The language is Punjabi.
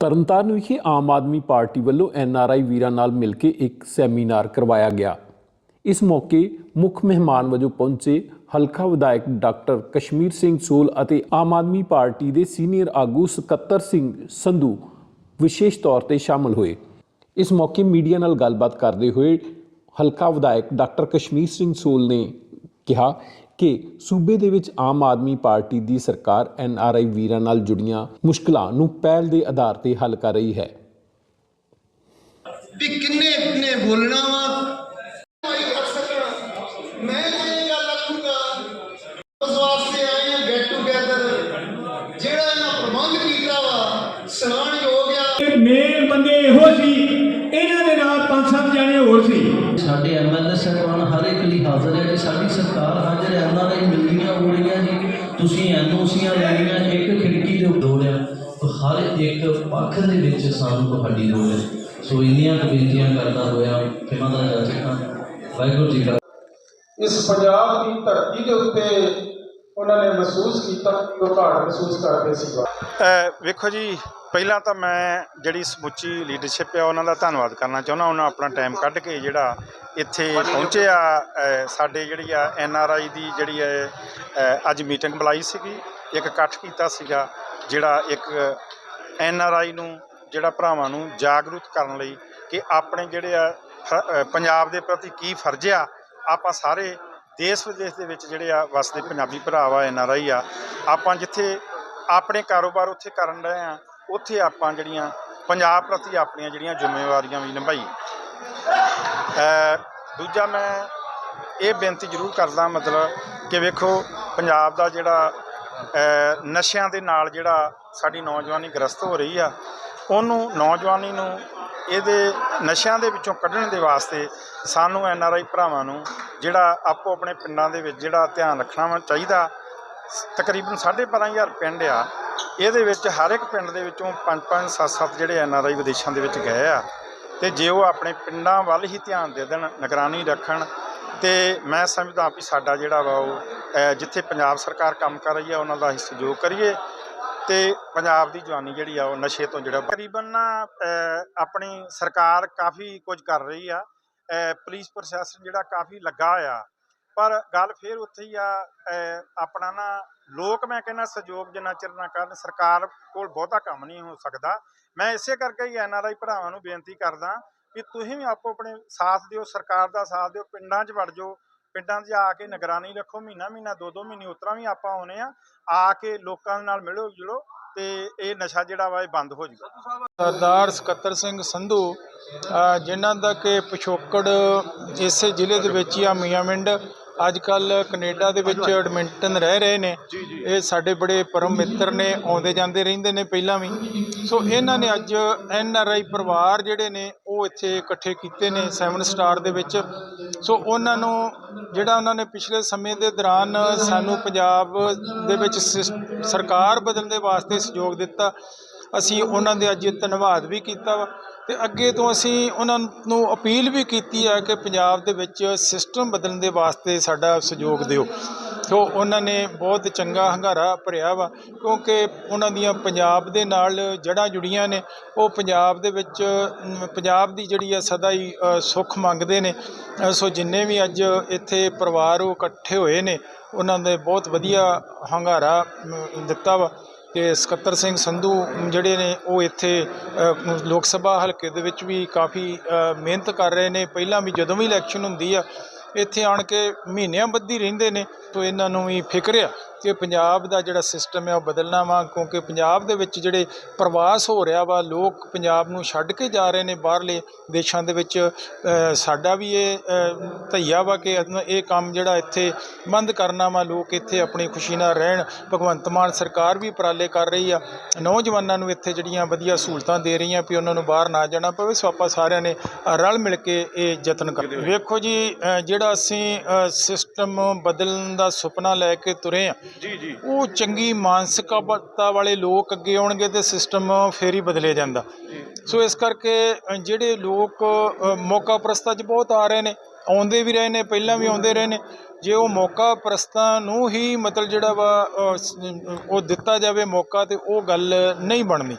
ਤਰਨਤਾਰਨ ਵਿਖੇ ਆਮ ਆਦਮੀ ਪਾਰਟੀ ਵੱਲੋਂ ਐੱਨ ਆਰ ਆਈ ਵੀਰਾਂ ਨਾਲ ਮਿਲ ਕੇ ਇੱਕ ਸੈਮੀਨਾਰ ਕਰਵਾਇਆ ਗਿਆ। ਇਸ ਮੌਕੇ ਮੁੱਖ ਮਹਿਮਾਨ ਵਜੋਂ ਪਹੁੰਚੇ ਹਲਕਾ ਵਿਧਾਇਕ ਡਾਕਟਰ ਕਸ਼ਮੀਰ ਸਿੰਘ ਸੋਲ ਅਤੇ ਆਮ ਆਦਮੀ ਪਾਰਟੀ ਦੇ ਸੀਨੀਅਰ ਆਗੂ ਸਕੱਤਰ ਸਿੰਘ ਸੰਧੂ ਵਿਸ਼ੇਸ਼ ਤੌਰ ਤੇ ਸ਼ਾਮਲ ਹੋਏ। ਇਸ ਮੌਕੇ ਮੀਡੀਆ ਨਾਲ ਗੱਲਬਾਤ ਕਰਦੇ ਹੋਏ ਹਲਕਾ ਵਿਧਾਇਕ ਡਾਕਟਰ ਕਸ਼ਮੀਰ ਸਿੰਘ ਸੋਲ ਨੇ ਕਿਹਾ ਕਿ ਸੂਬੇ ਦੇ ਵਿੱਚ ਆਮ ਆਦਮੀ ਪਾਰਟੀ ਦੀ ਸਰਕਾਰ ਐਨਆਰਆਈ ਵੀਰਾਂ ਨਾਲ ਜੁੜੀਆਂ ਮੁਸ਼ਕਲਾਂ ਨੂੰ ਪਹਿਲ ਦੇ ਆਧਾਰ ਤੇ ਹੱਲ ਕਰ ਰਹੀ ਹੈ। ਵੀ ਕਿੰਨੇ ਨੇ ਬੋਲਣਾ ਵਾ? ਮੈਂ ਇਹ ਗੱਲ ਰੱਖੂਗਾ ਉਸ ਵਾਸਤੇ ਆਏ ਆ ਗੈਟ ਟੂਗੇਦਰ ਜਿਹੜਾ ਇਹਨਾਂ ਪ੍ਰਬੰਧ ਕੀਤਾ ਵਾ ਸਲਾਹਣਯੋਗ ਆ। ਇਹ ਮੇਨ ਬੰਦੇ ਇਹੋ ਸੀ ਪੰਜ ਸੱਤ ਜਣੇ ਹੋਰ ਸੀ। ਸਾਡੇ ਐਮਐਲਏ ਸਾਹਿਬਾਨ ਹਰ ਇੱਕ ਲਈ ਹਾਜ਼ਰ ਹੈ ਜੀ। ਸਾਡੀ ਸਰਕਾਰ ਹਾਜ਼ਰ ਹੈ। ਉਹਨਾਂ ਨੇ ਮਿਲਦੀਆਂ ਹੋ ਰਹੀਆਂ ਜੀ। ਤੁਸੀਂ ਐਨਓਸੀਆਂ ਲੈਣੀਆਂ ਇੱਕ ਖਿੜਕੀ ਦੇ ਲੋੜ ਹੈ ਹਰ ਇੱਕ ਪੱਖ ਦੇ ਵਿੱਚ ਸਾਨੂੰ ਤੁਹਾਡੀ ਲੋੜ ਹੈ। ਸੋ ਇੰਨੀਆਂ ਕੁ ਬੇਨਤੀਆਂ ਕਰਦਾ ਹੋਇਆ ਖਿਮਾ ਦਾ ਜਾਚਕਾਂ ਵਾਹਿਗੁਰੂ ਜੀ ਕਾ ਇਸ ਪੰਜਾਬ ਦੀ ਧਰਤੀ ਦੇ ਉੱਤੇ ਉਹਨਾਂ ਨੇ ਮਹਿਸੂਸ ਕੀਤਾ ਕਿ ਉਹ ਘਾਟ ਮਹਿਸੂਸ ਕਰਦੇ ਸੀ। ਵੇਖੋ ਜੀ ਪਹਿਲਾਂ ਤਾਂ ਮੈਂ ਜਿਹੜੀ ਸਮੁੱਚੀ ਲੀਡਰਸ਼ਿਪ ਆ, ਉਹਨਾਂ ਦਾ ਧੰਨਵਾਦ ਕਰਨਾ ਚਾਹੁੰਦਾ। ਉਹਨਾਂ ਆਪਣਾ ਟਾਈਮ ਕੱਢ ਕੇ ਜਿਹੜਾ ਇੱਥੇ ਪਹੁੰਚਿਆ ਸਾਡੇ ਜਿਹੜੀ ਆ ਐਨ ਆਰ ਆਈ ਦੀ ਜਿਹੜੀ ਹੈ ਅੱਜ ਮੀਟਿੰਗ ਬੁਲਾਈ ਸੀਗੀ। ਇੱਕ ਇਕੱਠ ਕੀਤਾ ਸੀਗਾ, ਜਿਹੜਾ ਇੱਕ ਐਨ ਆਰ ਆਈ ਨੂੰ, ਜਿਹੜਾ ਭਰਾਵਾਂ ਨੂੰ ਜਾਗਰੂਕ ਕਰਨ ਲਈ ਕਿ ਆਪਣੇ ਜਿਹੜੇ ਆ ਪੰਜਾਬ ਦੇ ਪ੍ਰਤੀ ਕੀ ਫਰਜ਼ ਆ, ਆਪਾਂ ਸਾਰੇ ਦੇਸ਼ ਵਿਦੇਸ਼ ਦੇ ਵਿੱਚ ਜਿਹੜੇ ਆ, ਵਸਦੇ ਪੰਜਾਬੀ ਭਰਾ ਵਾ ਐਨ ਆਰ ਆਈ ਆ। ਆਪਾਂ ਜਿੱਥੇ ਆਪਣੇ ਕਾਰੋਬਾਰ ਉੱਥੇ ਕਰਨ ਰਹੇ ਆ ਉੱਥੇ ਆਪਾਂ ਜਿਹੜੀਆਂ ਪੰਜਾਬ ਪ੍ਰਤੀ ਆਪਣੀਆਂ ਜਿਹੜੀਆਂ ਜ਼ਿੰਮੇਵਾਰੀਆਂ ਵੀ ਨਿਭਾਈ। ਦੂਜਾ ਮੈਂ ਇਹ ਬੇਨਤੀ ਜ਼ਰੂਰ ਕਰਦਾ, ਮਤਲਬ ਕਿ ਵੇਖੋ, ਪੰਜਾਬ ਦਾ ਜਿਹੜਾ ਨਸ਼ਿਆਂ ਦੇ ਨਾਲ ਜਿਹੜਾ ਸਾਡੀ ਨੌਜਵਾਨੀ ਗ੍ਰਸਤ ਹੋ ਰਹੀ ਆ, ਉਹਨੂੰ ਨੌਜਵਾਨੀ ਨੂੰ ਇਹਦੇ ਨਸ਼ਿਆਂ ਦੇ ਵਿੱਚੋਂ ਕੱਢਣ ਦੇ ਵਾਸਤੇ ਸਾਨੂੰ ਐਨ ਆਰ ਆਈ ਭਰਾਵਾਂ ਨੂੰ ਜਿਹੜਾ ਆਪੋ ਆਪਣੇ ਪਿੰਡਾਂ ਦੇ ਵਿੱਚ ਜਿਹੜਾ ਧਿਆਨ ਰੱਖਣਾ ਵਾ ਚਾਹੀਦਾ। ਤਕਰੀਬਨ 12500 ਪਿੰਡ ਆ ਇਹਦੇ ਵਿੱਚ ਹਰ ਇੱਕ ਪਿੰਡ ਦੇ ਵਿੱਚੋਂ 5-5 7-7 ਜਿਹੜੇ ਐਨ ਆਰ ਆਈ ਵਿਦੇਸ਼ਾਂ ਦੇ ਵਿੱਚ ਗਏ ਆ। ਤੇ ਜੇ ਉਹ ਆਪਣੇ ਪਿੰਡਾਂ ਵੱਲ ਹੀ ਧਿਆਨ ਦੇ ਦੇਣ, ਨਿਗਰਾਨੀ ਰੱਖਣ, ਤੇ ਮੈਂ ਸਮਝਦਾ ਵੀ ਸਾਡਾ ਜਿਹੜਾ ਵਾ ਉਹ ਜਿੱਥੇ ਪੰਜਾਬ ਸਰਕਾਰ ਕੰਮ ਕਰ ਰਹੀ ਆ, ਉਹਨਾਂ ਦਾ ਅਸੀਂ ਸਹਿਯੋਗ ਕਰੀਏ। ਤੇ ਪੰਜਾਬ ਦੀ ਜਵਾਨੀ ਜਿਹੜੀ ਆ, ਉਹ ਨਸ਼ੇ ਤੋਂ ਜਿਹੜਾ ਤਕਰੀਬਨ ਨਾ ਆਪਣੀ ਸਰਕਾਰ ਕਾਫੀ ਕੁਝ ਕਰ ਰਹੀ ਆ। ਪੁਲਿਸ ਪ੍ਰਸ਼ਾਸਨ ਜਿਹੜਾ ਕਾਫੀ ਲੱਗਾ ਆ ਪਰ ਗੱਲ ਫੇਰ ਉੱਥੇ ਹੀ ਆ ਆਪਣਾ ਨਾ ਲੋਕ ਮੈਂ ਕਹਿੰਦਾ ਸਹਿਯੋਗ ਜਿੰਨਾ ਚਿਰ ਨਾ ਕਰਨ ਸਰਕਾਰ ਕੋਲ ਬਹੁਤਾ ਕੰਮ ਨਹੀਂ ਹੋ ਸਕਦਾ। ਮੈਂ ਇਸੇ ਕਰਕੇ ਹੀ ਐਨ ਆਰ ਆਈ ਭਰਾਵਾਂ ਨੂੰ ਬੇਨਤੀ ਕਰਦਾ ਕਿ ਤੁਸੀਂ ਵੀ ਆਪੋ ਆਪਣੇ ਸਾਥ ਦਿਓ ਸਰਕਾਰ ਦਾ ਸਾਥ ਦਿਓ ਪਿੰਡਾਂ 'ਚ ਵੜ ਜਾਓ। ਪਿੰਡਾਂ 'ਚ ਆ ਕੇ ਨਿਗਰਾਨੀ ਰੱਖੋ ਮਹੀਨਾ ਮਹੀਨਾ ਦੋ ਦੋ ਮਹੀਨੇ ਉਤਰਾ ਵੀ ਆਪਾਂ ਆਉਨੇ ਆ ਆ ਕੇ ਲੋਕਾਂ ਨਾਲ ਮਿਲੋ ਜੁਲੋ ਤੇ ਇਹ ਨਸ਼ਾ ਜਿਹੜਾ ਵਾ ਇਹ ਬੰਦ ਹੋ ਜਾਊਗਾ ਸਰਦਾਰ ਸਕੱਤਰ ਸਿੰਘ ਸੰਧੂ ਅ, ਜਿਨ੍ਹਾਂ ਦਾ ਕਿ ਪਿਛੋਕੜ ਇਸੇ ਜ਼ਿਲ੍ਹੇ ਦੇ ਵਿੱਚ ਹੀ ਆ ਮੀਆਂਮਿੰਡ ਅੱਜ ਕੱਲ ਕੈਨੇਡਾ ਦੇ ਵਿੱਚ ਐਡਮਿੰਟਨ ਰਹਿ ਰਹੇ ਨੇ। ਇਹ ਸਾਡੇ ਬੜੇ ਪਰਮ ਮਿੱਤਰ ਨੇ ਆਉਂਦੇ ਜਾਂਦੇ ਰਹਿੰਦੇ ਨੇ ਪਹਿਲਾਂ ਵੀ। ਸੋ ਇਹਨਾਂ ਨੇ ਅੱਜ ਐਨ ਆਰ ਆਈ ਪਰਿਵਾਰ ਜਿਹੜੇ ਨੇ ਉਹ ਇੱਥੇ ਇਕੱਠੇ ਕੀਤੇ ਨੇ 7 ਸਟਾਰ ਦੇ ਵਿੱਚ। ਸੋ ਉਹਨਾਂ ਨੂੰ ਜਿਹੜਾ ਉਹਨਾਂ ਨੇ ਪਿਛਲੇ ਸਮੇਂ ਦੇ ਦੌਰਾਨ ਸਾਨੂੰ ਪੰਜਾਬ ਦੇ ਵਿੱਚ ਸਰਕਾਰ ਬਦਲਣ ਦੇ ਵਾਸਤੇ ਸਹਿਯੋਗ ਦਿੱਤਾ ਅਸੀਂ ਉਹਨਾਂ ਦੇ ਅੱਜ ਧੰਨਵਾਦ ਵੀ ਕੀਤਾ ਵਾ। ਤੇ ਅੱਗੇ ਤੋਂ ਅਸੀਂ ਉਹਨਾਂ ਨੂੰ ਅਪੀਲ ਵੀ ਕੀਤੀ ਹੈ ਕਿ ਪੰਜਾਬ ਦੇ ਵਿੱਚ ਸਿਸਟਮ ਬਦਲਣ ਦੇ ਵਾਸਤੇ ਸਾਡਾ ਸਹਿਯੋਗ ਦਿਓ। ਸੋ ਉਹਨਾਂ ਨੇ ਬਹੁਤ ਚੰਗਾ ਹੰਗਾਰਾ ਭਰਿਆ ਵਾ, ਕਿਉਂਕਿ ਉਹਨਾਂ ਦੀਆਂ ਪੰਜਾਬ ਦੇ ਨਾਲ ਜੜ੍ਹਾਂ ਜੁੜੀਆਂ ਨੇ, ਉਹ ਪੰਜਾਬ ਦੇ ਵਿੱਚ ਪੰਜਾਬ ਦੀ ਜਿਹੜੀ ਆ ਸਦਾ ਹੀ ਸੁੱਖ ਮੰਗਦੇ ਨੇ। ਸੋ ਜਿੰਨੇ ਵੀ ਅੱਜ ਇੱਥੇ ਪਰਿਵਾਰ ਉਹ ਇਕੱਠੇ ਹੋਏ ਨੇ, ਉਹਨਾਂ ਦੇ ਬਹੁਤ ਵਧੀਆ ਹੰਗਾਰਾ ਦਿੱਤਾ ਵਾ। ਤੇ ਸਕੱਤਰ ਸਿੰਘ ਸੰਧੂ ਜਿਹੜੇ ਨੇ ਉਹ ਇੱਥੇ ਲੋਕ ਸਭਾ ਹਲਕੇ ਦੇ ਵਿੱਚ ਵੀ ਕਾਫੀ ਮਿਹਨਤ ਕਰ ਰਹੇ ਨੇ। ਪਹਿਲਾਂ ਵੀ ਜਦੋਂ ਵੀ ਇਲੈਕਸ਼ਨ ਹੁੰਦੀ ਆ, ਇੱਥੇ ਆਣ ਕੇ ਮਹੀਨਿਆਂ ਬੱਧੀ ਰਹਿੰਦੇ ਨੇ, ਤੋਂ ਇਹਨਾਂ ਨੂੰ ਵੀ ਫਿਕਰ ਆ। ਕਿ ਪੰਜਾਬ ਦਾ ਜਿਹੜਾ ਸਿਸਟਮ ਹੈ ਉਹ ਬਦਲਣਾ ਵਾ, ਕਿਉਂਕਿ ਪੰਜਾਬ ਦੇ ਵਿੱਚ ਜਿਹੜੇ ਪ੍ਰਵਾਸ ਹੋ ਰਿਹਾ ਵਾ, ਲੋਕ ਪੰਜਾਬ ਨੂੰ ਛੱਡ ਕੇ ਜਾ ਰਹੇ ਨੇ ਬਾਹਰਲੇ ਦੇਸ਼ਾਂ ਦੇ ਵਿੱਚ। ਸਾਡਾ ਵੀ ਇਹ ਧਈਆ ਵਾ ਕਿ ਇਹ ਕੰਮ ਜਿਹੜਾ ਇੱਥੇ ਬੰਦ ਕਰਨਾ ਵਾ, ਲੋਕ ਇੱਥੇ ਆਪਣੀ ਖੁਸ਼ੀ ਨਾਲ ਰਹਿਣ। ਭਗਵੰਤ ਮਾਨ ਸਰਕਾਰ ਵੀ ਉਪਰਾਲੇ ਕਰ ਰਹੀ ਆ। ਨੌਜਵਾਨਾਂ ਨੂੰ ਇੱਥੇ ਜਿਹੜੀਆਂ ਵਧੀਆ ਸਹੂਲਤਾਂ ਦੇ ਰਹੀਆਂ ਵੀ ਉਹਨਾਂ ਨੂੰ ਬਾਹਰ ਨਾ ਜਾਣਾ ਪਵੇ, ਸੋ ਆਪਾਂ ਸਾਰਿਆਂ ਨੇ ਰਲ ਮਿਲ ਕੇ ਇਹ ਯਤਨ ਕਰਦੇ ਵੇਖੋ ਜੀ ਜਿਹੜਾ ਅਸੀਂ ਸਿਸਟਮ ਬਦਲਣ ਦਾ ਸੁਪਨਾ ਲੈ ਕੇ ਤੁਰੇ ਆ ਜੀ ਜੀ। ਉਹ ਚੰਗੀ ਮਾਨਸਿਕਤਾ ਵਾਲੇ ਲੋਕ ਅੱਗੇ ਆਉਣਗੇ ਤੇ ਸਿਸਟਮ ਫੇਰ ਹੀ ਬਦਲੇ ਜਾਂਦਾ। ਸੋ ਇਸ ਕਰਕੇ ਜਿਹੜੇ ਲੋਕ ਮੌਕਾ ਪ੍ਰਸਤਾ 'ਚ ਬਹੁਤ ਆ ਰਹੇ ਨੇ ਆਉਂਦੇ ਵੀ ਰਹੇ ਨੇ ਪਹਿਲਾਂ ਵੀ ਆਉਂਦੇ ਰਹੇ ਨੇ ਜੇ ਉਹ ਮੌਕਾ ਪ੍ਰਸਤਾਂ ਨੂੰ ਹੀ ਮਤਲਬ ਜਿਹੜਾ ਵਾ ਉਹ ਦਿੱਤਾ ਜਾਵੇ ਮੌਕਾ ਤੇ ਉਹ ਗੱਲ ਨਹੀਂ ਬਣਨੀ।